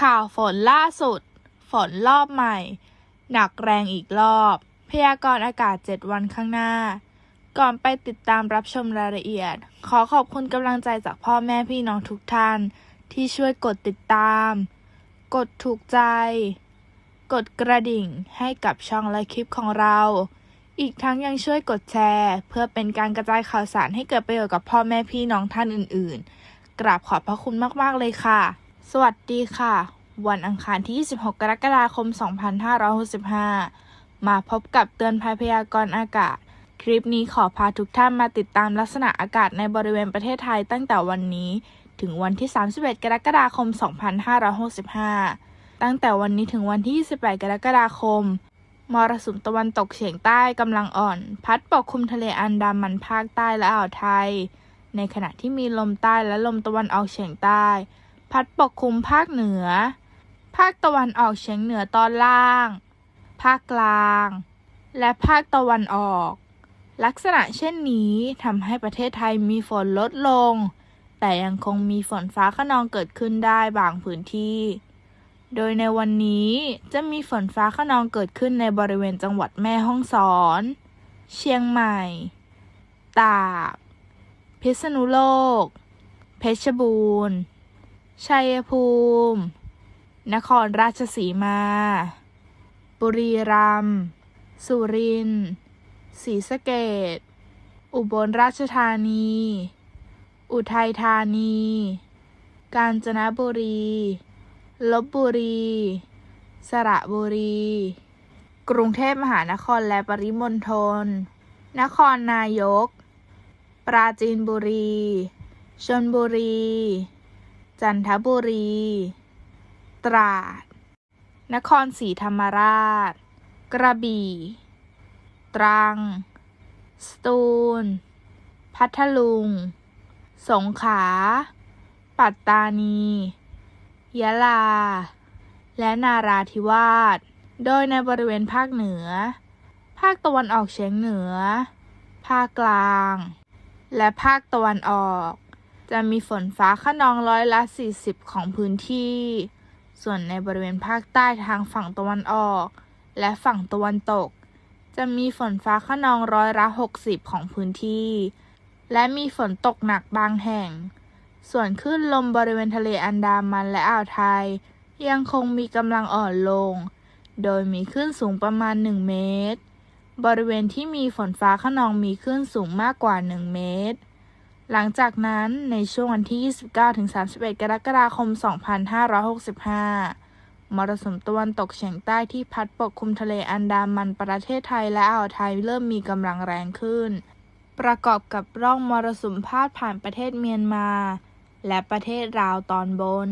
ข่าวฝนล่าสุด ฝนรอบใหม่ หนักแรงอีกรอบ พยากรณ์อากาศ 7 วันข้างหน้า ก่อนไปติดตามรับชมรายละเอียด ขอขอบคุณกำลังใจจากพ่อแม่พี่น้องทุกท่าน ที่ช่วยกดติดตาม กดถูกใจ กดกระดิ่งให้กับช่องและคลิปของเรา อีกทั้งยังช่วยกดแชร์ เพื่อเป็นการกระจายข่าวสารให้เกิดประโยชน์กับพ่อแม่พี่น้องท่านอื่น ๆ กราบขอบพระคุณมากๆเลยค่ะ สวัสดีค่ะ วันอังคารที่ 26 กรกฎาคม 2565 มาพบกับเตือนภัยพยากรณ์อากาศ คลิปนี้ขอพาทุกท่านมาติดตามลักษณะอากาศในบริเวณประเทศไทยตั้งแต่วันนี้ ถึงวันที่ 31 กรกฎาคม 2565 ตั้งแต่วันนี้ถึงวันที่ 28 กรกฎาคม มรสุมตะวันตกเฉียงใต้กำลังอ่อน พัดปกคลุมทะเลอันดามันภาคใต้และอ่าวไทย ในขณะที่มีลมใต้และลมตะวันออกเฉียงใต้ พัดปกคลุมภาคเหนือ ภาคตะวันออกเฉียงเหนือตอนล่าง ภาคกลาง และภาคตะวันออก ลักษณะเช่นนี้ทำให้ประเทศไทยมีฝนลดลง แต่ยังคงมีฝนฟ้าขนองเกิดขึ้นได้บางพื้นที่ โดยในวันนี้จะมีฝนฟ้าขนองเกิดขึ้นในบริเวณจังหวัดแม่ฮ่องสอน เชียงใหม่ ตาก พิษณุโลก เพชรบูรณ์ ชัยภูมิ นครราชสีมา บุรีรัมย์ สุรินทร์ ศรีสะเกษอุบลราชธานี อุทัยธานี กาญจนบุรี ลบบุรี สระบุรี กรุงเทพมหานครและปริมณฑล นครนายก ปราจีนบุรี ชลบุรี จันทบุรี ตราด นครศรีธรรมราช กระบี่ ตรัง สตูล พัทลุง สงขลา ปัตตานี ยะลา และนาราธิวาส โดยในบริเวณภาคเหนือ ภาคตะวันออกเฉียงเหนือ ภาคกลาง และภาคตะวันออก จะมีฝนฟ้าขนองร้อยละ 40 ของพื้นที่ ส่วนในบริเวณภาคใต้ทางฝั่งตะวันออก และฝั่งตะวันตก จะมีฝนฟ้าขนองร้อยละ 60 ของพื้นที่ และมีฝนตกหนักบางแห่ง ส่วนคลื่นลมบริเวณทะเลอันดามันและอ่าวไทย ยังคงมีกำลังอ่อนลง โดยมีคลื่นสูงประมาณ 1 เมตร บริเวณที่มีฝนฟ้าขนองมีคลื่นสูงมากกว่า 1 เมตร หลังจากนั้นในช่วงวันที่ 29-31 กรกฎาคม 2565 มรสุมตะวันตกเฉียงใต้ที่พัดปกคลุมทะเลอันดามันประเทศไทยและอ่าวไทยเริ่มมีกำลังแรงขึ้น ประกอบกับร่องมรสุมพาดผ่านประเทศเมียนมา และประเทศลาวตอนบน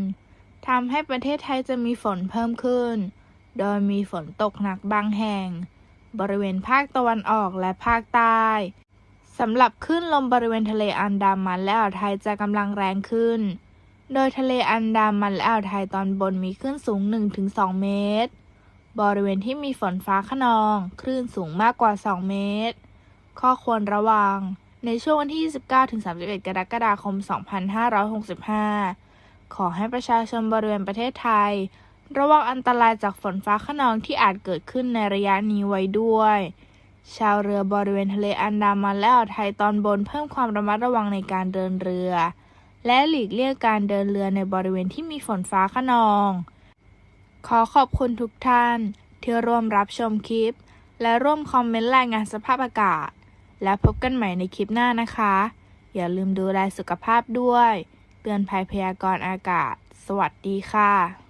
ทำให้ประเทศไทยจะมีฝนเพิ่มขึ้น โดยมีฝนตกหนักบางแห่ง บริเวณภาคตะวันออกและภาคใต้ สำหรับคลื่นลมบริเวณทะเลอันดามันและอ่าวไทยจะกำลังแรงขึ้น โดยทะเลอันดามันและอ่าวไทยตอนบนมีคลื่นสูง 1-2 เมตร บริเวณที่มีฝนฟ้าขนอง คลื่นสูงมากกว่า 2 เมตร ข้อควรระวัง ในช่วงวันที่ 29-31 กรกฎาคม 2565 ขอให้ประชาชนบริเวณประเทศไทย ระวังอันตรายจากฝนฟ้าขนองที่อาจเกิดขึ้นในระยะนี้ไว้ด้วย ชาวเรือบริเวณทะเลอันดามันและอ่าวไทยตอนบนเพิ่มความระมัดระวังในการเดินเรือ และหลีกเลี่ยงการเดินเรือในบริเวณที่มีฝนฟ้าขนอง ขอขอบคุณทุกท่านที่ร่วมรับชมคลิป และร่วมคอมเมนต์รายงานสภาพอากาศ และพบกันใหม่ในคลิปหน้านะคะ อย่าลืมดูแลสุขภาพด้วย เตือนภัยพยากรณ์อากาศ สวัสดีค่ะ